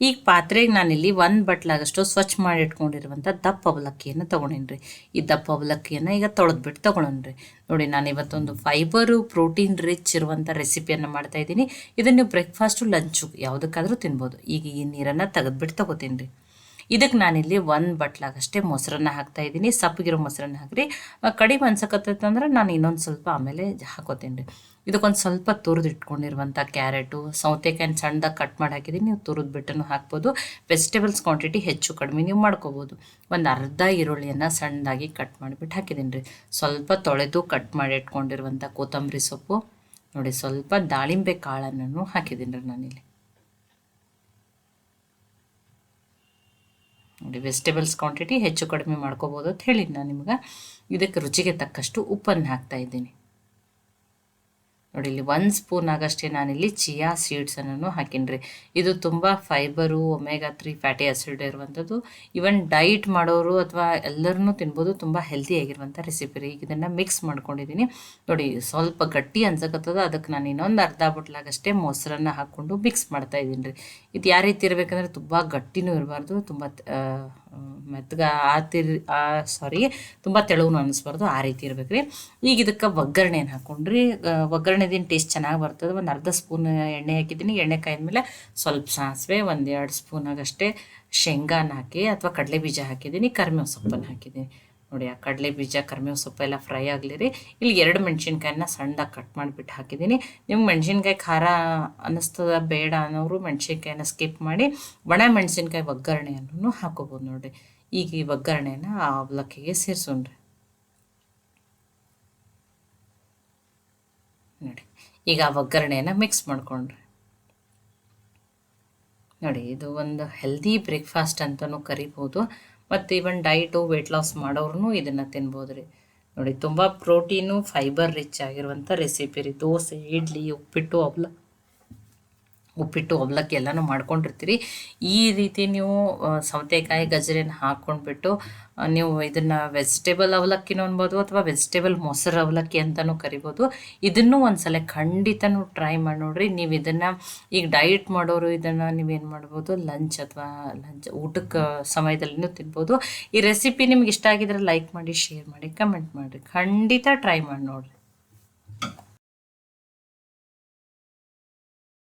ಈಗ ಪಾತ್ರೆಗೆ ನಾನಿಲ್ಲಿ ಒಂದು ಬಟ್ಲಾಗಷ್ಟು ಸ್ವಚ್ಛ ಮಾಡಿ ಇಟ್ಕೊಂಡಿರುವಂಥ ದಪ್ಪ ಅವಲಕ್ಕಿಯನ್ನು ತೊಗೊಂಡೇನಿ ಈ ದಪ್ಪ ಅವಲಕ್ಕಿಯನ್ನು ಈಗ ತೊಳೆದ್ಬಿಟ್ಟು ತೊಗೊಳೋಣ್ರಿ ನೋಡಿ, ನಾನು ಇವತ್ತೊಂದು ಫೈಬರು ಪ್ರೋಟೀನ್ ರಿಚ್ ಇರುವಂಥ ರೆಸಿಪಿಯನ್ನು ಮಾಡ್ತಾ ಇದ್ದೀನಿ. ಇದನ್ನು ನೀವು ಬ್ರೇಕ್ಫಾಸ್ಟು ಲಂಚು ಯಾವುದಕ್ಕಾದರೂ ತಿನ್ಬೋದು. ಈಗ ಈ ನೀರನ್ನು ತೆಗೆದ್ಬಿಟ್ಟು ತೊಗೋತೀನಿ ರೀ ಇದಕ್ಕೆ ನಾನಿಲ್ಲಿ ಒಂದು ಬಟ್ಲಾಗಷ್ಟೇ ಮೊಸರನ್ನ ಹಾಕ್ತಾ ಇದ್ದೀನಿ. ಸಪ್ಪಗಿರೋ ಮೊಸರನ್ನ ಹಾಕ್ರಿ. ಕಡಿಮೆ ಅನ್ಸಕತ್ತಂದ್ರೆ ನಾನು ಇನ್ನೊಂದು ಸ್ವಲ್ಪ ಆಮೇಲೆ ಹಾಕೋತೀನಿ ರೀ. ಇದಕ್ಕೊಂದು ಸ್ವಲ್ಪ ತುರಿದು ಇಟ್ಕೊಂಡಿರುವಂಥ ಕ್ಯಾರೆಟು, ಸೌತೆಕಾಯಿನ ಸಣ್ಣದಾಗಿ ಕಟ್ ಮಾಡಿ ಹಾಕಿದ್ದೀನಿ ನೀವು ತುರಿದು ಬಿಟ್ಟನು ಹಾಕ್ಬೋದು. ವೆಜಿಟೇಬಲ್ಸ್ ಕ್ವಾಂಟಿಟಿ ಹೆಚ್ಚು ಕಡಿಮೆ ನೀವು ಮಾಡ್ಕೋಬೋದು. ಒಂದು ಅರ್ಧ ಈರುಳ್ಳಿಯನ್ನು ಸಣ್ಣದಾಗಿ ಕಟ್ ಮಾಡಿಬಿಟ್ಟು ಹಾಕಿದ್ದೀನಿ ರೀ. ಸ್ವಲ್ಪ ತೊಳೆದು ಕಟ್ ಮಾಡಿ ಇಟ್ಕೊಂಡಿರುವಂಥ ಕೊತ್ತಂಬರಿ ಸೊಪ್ಪು. ನೋಡಿ, ಸ್ವಲ್ಪ ದಾಳಿಂಬೆ ಕಾಳನ್ನು ಹಾಕಿದ್ದೀನಿ ರೀ ನಾನಿಲ್ಲಿ. ನೋಡಿ ವೆಜಿಟೇಬಲ್ಸ್ ಕ್ವಾಂಟಿಟಿ ಹೆಚ್ಚು ಕಡಿಮೆ ಮಾಡ್ಕೋಬೋದು ಅಂತ ಹೇಳಿದ್ದು ನಾನು ನಿಮ್ಗೆ. ಇದಕ್ಕೆ ರುಚಿಗೆ ತಕ್ಕಷ್ಟು ಉಪ್ಪನ್ನು ಹಾಕ್ತಾ ಇದ್ದೀನಿ. ನೋಡಿ, ಇಲ್ಲಿ ಒನ್ ಸ್ಪೂನ್ ಆಗಷ್ಟೇ ನಾನಿಲ್ಲಿ ಚಿಯಾ ಸೀಡ್ಸನ್ನು ಹಾಕಿನ್ರಿ. ಇದು ತುಂಬ fibre omega three fatty acid ಇರುವಂಥದ್ದು. ಈವನ್ ಡೈಟ್ ಮಾಡೋರು ಅಥವಾ ಎಲ್ಲರೂ ತಿನ್ಬೋದು, ತುಂಬ ಹೆಲ್ದಿ ಆಗಿರುವಂಥ ರೆಸಿಪಿ ರೀ. ಇದನ್ನು ಮಿಕ್ಸ್ ಮಾಡ್ಕೊಂಡಿದ್ದೀನಿ. ನೋಡಿ, ಸ್ವಲ್ಪ ಗಟ್ಟಿ ಅನ್ಸಕತ್ತದ, ಅದಕ್ಕೆ ನಾನು ಇನ್ನೊಂದು ಅರ್ಧ ಬಟ್ಲಾಗಷ್ಟೇ ಮೊಸರನ್ನು ಹಾಕ್ಕೊಂಡು ಮಿಕ್ಸ್ ಮಾಡ್ತಾ ಇದ್ದೀನಿ ರೀ. ಇದು ಯಾವ ರೀತಿ ಇರಬೇಕಂದ್ರೆ ತುಂಬ ಗಟ್ಟಿನೂ ಇರಬಾರ್ದು, ತುಂಬ ಮೆತ್ತಗ ಆತಿರ್ ಸಾರಿ ತುಂಬ ತೆಳುವನು ಅನ್ನಿಸ್ಬಾರ್ದು, ಆ ರೀತಿ ಇರ್ಬೇಕು ರೀ. ಈಗ ಇದಕ್ಕೆ ಒಗ್ಗರಣೆಯನ್ನು ಹಾಕ್ಕೊಂಡ್ರಿ ಒಗ್ಗರಣೆದಿನ ಟೇಸ್ಟ್ ಚೆನ್ನಾಗಿ ಬರ್ತದೆ? ಒಂದು ಅರ್ಧ ಸ್ಪೂನ್ ಎಣ್ಣೆ ಹಾಕಿದ್ದೀನಿ. ಎಣ್ಣೆ ಕಾಯ್ದ್ಮೇಲೆ ಸ್ವಲ್ಪ ಸಾಸಿವೆ, ಒಂದು ಎರಡು ಸ್ಪೂನ್ ಆಗಷ್ಟೇ ಶೇಂಗಾನ ಹಾಕಿ, ಅಥವಾ ಕಡಲೆ ಬೀಜ ಹಾಕಿದ್ದೀನಿ ಕರಿಮೇವು ಸೊಪ್ಪನ್ನು ಹಾಕಿದ್ದೀನಿ. ನೋಡಿ, ಆ ಕಡಲೆ ಬೀಜ ಕರಿಮೇವು ಸೊಪ್ಪು ಎಲ್ಲ ಫ್ರೈ ಆಗಲಿ ರೀ. ಇಲ್ಲಿ ಎರಡು ಮೆಣಸಿನ್ಕಾಯನ್ನ ಸಣ್ಣದಾಗಿ ಕಟ್ ಮಾಡಿಬಿಟ್ಟು ಹಾಕಿದ್ದೀನಿ. ನಿಮ್ಗೆ ಮೆಣಸಿನ್ಕಾಯಿ ಖಾರ ಅನ್ನಿಸ್ತದ ಬೇಡ ಅನ್ನೋರು ಮೆಣಸಿನ್ಕಾಯನ್ನ ಸ್ಕಿಪ್ ಮಾಡಿ ಒಣ ಮೆಣಸಿನ್ಕಾಯಿ ಒಗ್ಗರಣೆಯನ್ನು ಹಾಕೋಬೋದು ನೋಡಿರಿ. ಈಗ ಈ ಒಗ್ಗರಣೆನ ಆ ಅವಲಕ್ಕಿಗೆ ಸೇರಿಸೋಣ್ರಿ ನೋಡಿ, ಈಗ ಆ ಒಗ್ಗರಣೆಯನ್ನು ಮಿಕ್ಸ್ ಮಾಡ್ಕೊಂಡ್ರಿ ನೋಡಿ, ಇದು ಒಂದು ಹೆಲ್ದಿ ಬ್ರೇಕ್ಫಾಸ್ಟ್ ಅಂತಲೂ ಕರಿಬೋದು. ಮತ್ತು ಇವನ್ ಡಯಟು ವೆಯ್ಟ್ ಲಾಸ್ ಮಾಡೋರು ಇದನ್ನು ತಿನ್ಬೋದು ರೀ ನೋಡಿ, ತುಂಬ ಪ್ರೋಟೀನು ಫೈಬರ್ ರಿಚ್ ಆಗಿರುವಂಥ ರೆಸಿಪಿ ರೀ. ದೋಸೆ, ಇಡ್ಲಿ, ಉಪ್ಪಿಟ್ಟು ಅವಲ ಉಪ್ಪಿಟ್ಟು ಅವಲಕ್ಕಿ ಎಲ್ಲನೂ ಮಾಡ್ಕೊಂಡಿರ್ತೀರಿ. ಈ ರೀತಿ ನೀವು ಸೌತೆಕಾಯಿ ಗಜರಿನ ಹಾಕ್ಕೊಂಡ್ಬಿಟ್ಟು ನೀವು ಇದನ್ನು ವೆಜಿಟೇಬಲ್ ಅವಲಕ್ಕಿನೂ ಅನ್ಬೋದು ಅಥವಾ ವೆಜಿಟೇಬಲ್ ಮೊಸರು ಅವಲಕ್ಕಿ ಅಂತಲೂ ಕರಿಬೋದು. ಇದನ್ನು ಒಂದ್ಸಲ ಖಂಡಿತನೂ ಟ್ರೈ ಮಾಡಿ ನೋಡ್ರಿ. ನೀವು ಇದನ್ನು ಈಗ ಡಯಟ್ ಮಾಡೋರು ಇದನ್ನು ನೀವೇನು ಮಾಡ್ಬೋದು ಲಂಚ್ ಅಥವಾ ಲಂಚ್ ಊಟಕ್ಕೆ ಸಮಯದಲ್ಲಿನೂ ತಿನ್ಬೋದು. ಈ ರೆಸಿಪಿ ನಿಮ್ಗೆ ಇಷ್ಟ ಆಗಿದ್ರೆ ಲೈಕ್ ಮಾಡಿ ಶೇರ್ ಮಾಡಿ ಕಮೆಂಟ್ ಮಾಡಿರಿ. ಖಂಡಿತ ಟ್ರೈ ಮಾಡಿ ನೋಡ್ರಿ.